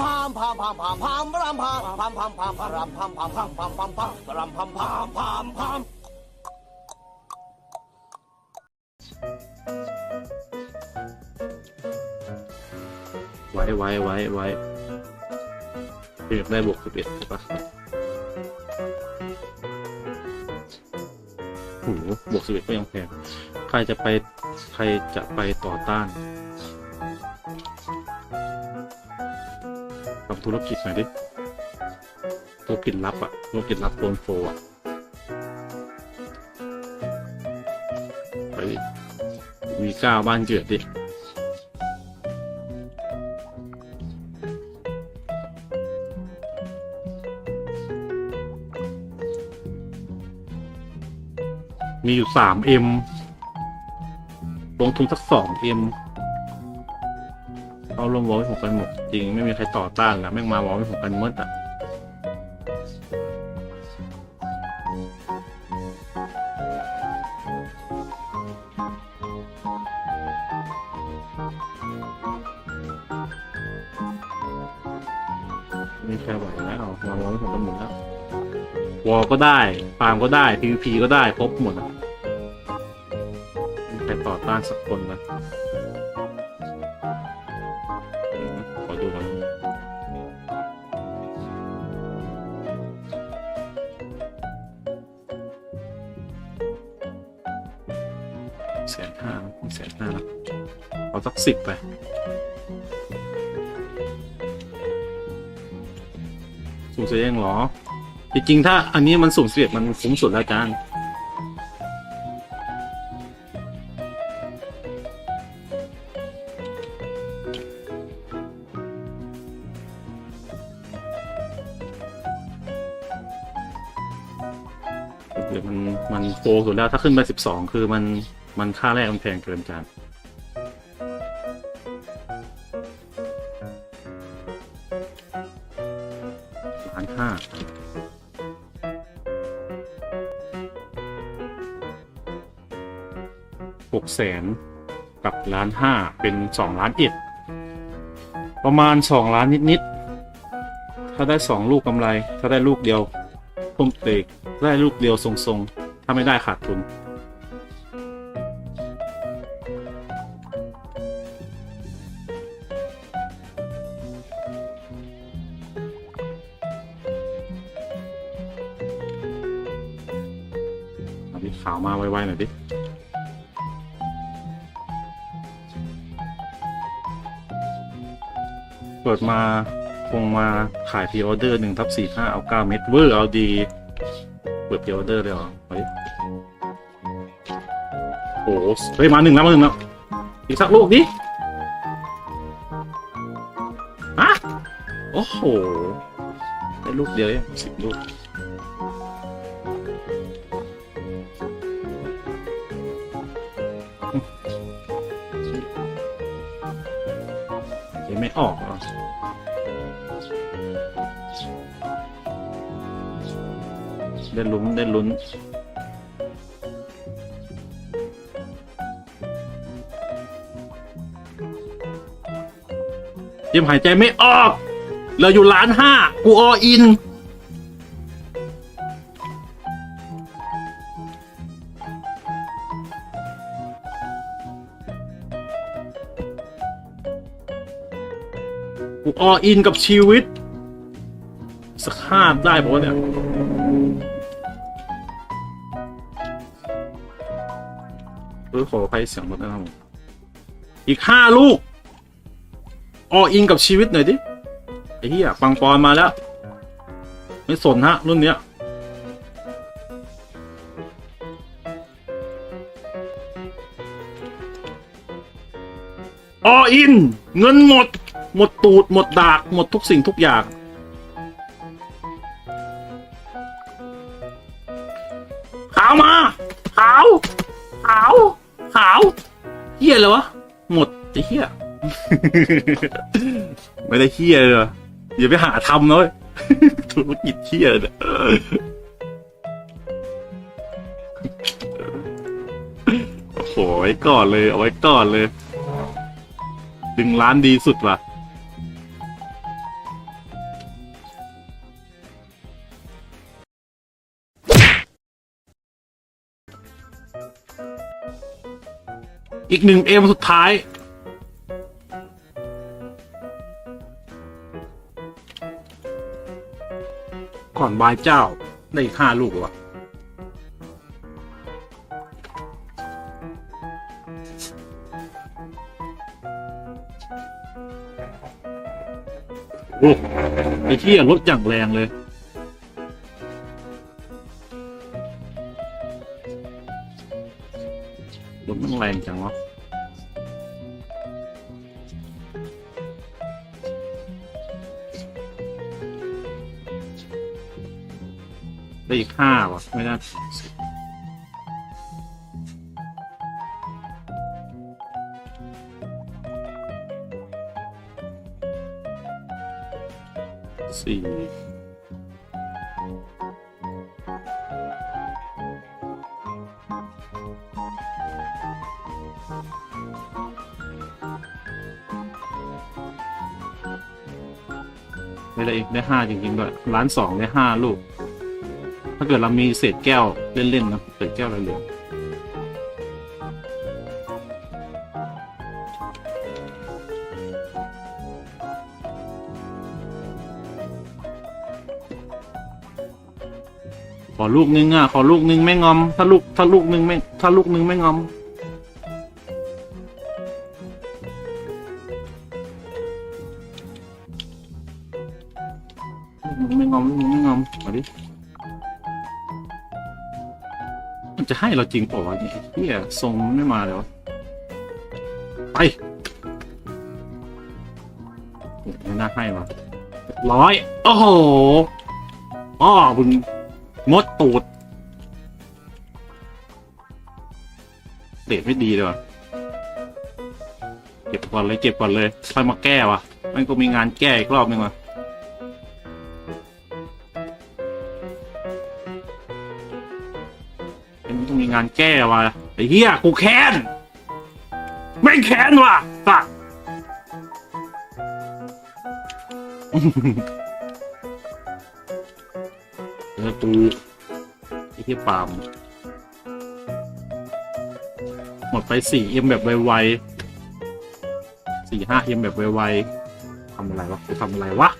พามพามพามพามพามรำพามพามพามพามพามรำพามพามพามพามพามพามพามพามพามพามไว้ไว้ไว้ไว้เรียกได้บวกสิบเอ็ดใช่ปะโหบวกสิบเอ็ดก็ยังแพงใครจะไปใครจะไปต่อต้าน ทำธุรกิจหน่อยดิ ธุรกิจลับอะธุรกิจลับโดนโฟอะไปวีเก้าบ้านเกิดดิมีอยู่สามเอ็มลงทุนสักสองเอ็ม ลงวอลให้ผมกันหมดจริงไม่มีใครต่อต้านแล้วแม่งมาวอลให้ผมกันหมดอะไม่ใช่ไหวแล้วมาวอลให้ผมกันหมดแล้ววอลก็ได้ฟาร์มก็ได้ PVP ก็ได้ครบหมดอะมีใครต่อต้านสักคนนะ แสนห้าแสนห้านะเอาสักสิบไปสูงเสียงเหรอ จริงๆ ถ้าอันนี้มันสูงเสียงมันคุ้มสุดแล้วอาจารย์เดี๋ยวมันมันโฟสุดแล้วถ้าขึ้นไปสิบสองคือมัน มันค่าแรกมันแพงเกินจารย์ล้านห้าหกแสนกับล้านห้าเป็นสองล้านเอ็ดประมาณสองล้านนิด ๆ ถ้าได้สองลูกกำไร ถ้าได้ลูกเดียวผมเตกได้ลูกเดียวทรง ๆ ถ้าไม่ได้ขาดทุน ขาวมาไวๆหน่อยดิเปิดมาคงมาขายพ r ออเดอร์หนึ่งทับสี่ห้าเอาเก้าเม็ดเวอร์เอาดี เปิดพ r ออเดอร์เลยเหรอเฮ้ยโอ้โหเฮ้ยมาหนึ่งแล้วมาหนึ่งแล้วอีกสักลูกดิฮะโอ้โหได้ลูกเดียวเองสิบลูก ยังไม่ออกเหรอได้ลุ้นได้ลุ้นยังหายใจไม่ออก เราอยู่ล้านห้ากูออิน กูออินกับชีวิต สักห้าได้ปะวะเนี่ย เออขออภัยเสียงรถนะครับผมอีกห้าลูกออินกับชีวิตหน่อยดิ ไอ้เหี้ยปังปอนมาแล้ว ไม่สนฮะ รุ่นเนี้ยออิน เงินหมด หมดตูด หมดดาก หมดทุกสิ่งทุกอย่าง ขาวมา ขาว ขาว ขาวเฮียเลยวะ หมดไอ้เฮียไม่ได้เฮียเลยเหรออย่าไปหาทำนะเว้ยธุรกิจเฮียเนี่ยโอ้โหไว้ก่อนเลย เอาไว้ก่อนเลย ดึงร้านดีสุดว่ะ อีกหนึ่งเอ็มสุดท้าย ก่อนบายเจ้า ได้อีกห้าลูกหรอวะโอ้ไอ้ที่รถอย่างแรงเลย มันแรงจังวะได้อีกห้าวะไม่ได้สี่ ไม่ได้อีกได้ห้าจริงๆด้วยร้านสองได้ห้าลูก ถ้าเกิดเรามีเศษแก้วเล่นๆนะเศษแก้วอะไรเหลือขอลูกนึงอะขอลูกนึงไม่งอม ถ้าลูกถ้าลูกนึงไม่ถ้าลูกนึงไม่งอม ไม่งอมไม่งอมมาดิมันจะให้เราจริงเปล่าวะเนี่ยเฮียทรงไม่มาเลยวะไปไม่น่าให้วะร้อยโอ้โหอ้อมึงงดตูดเดทไม่ดีเลยวะเก็บก่อนเลยเก็บก่อนเลยค่อยมาแก้วะมันก็มีงานแก้อีกรอบนึงวะานแก้ว่ะไอ้เหี้ยกูแค้นไม่แค้นว่ะสักเออตูไอ้เหี้ยปามหมดไปสี่เอ็มแบบไวๆสี่ห้าเอ็มแบบไวๆทำอะไรวะกูทำอะไรวะ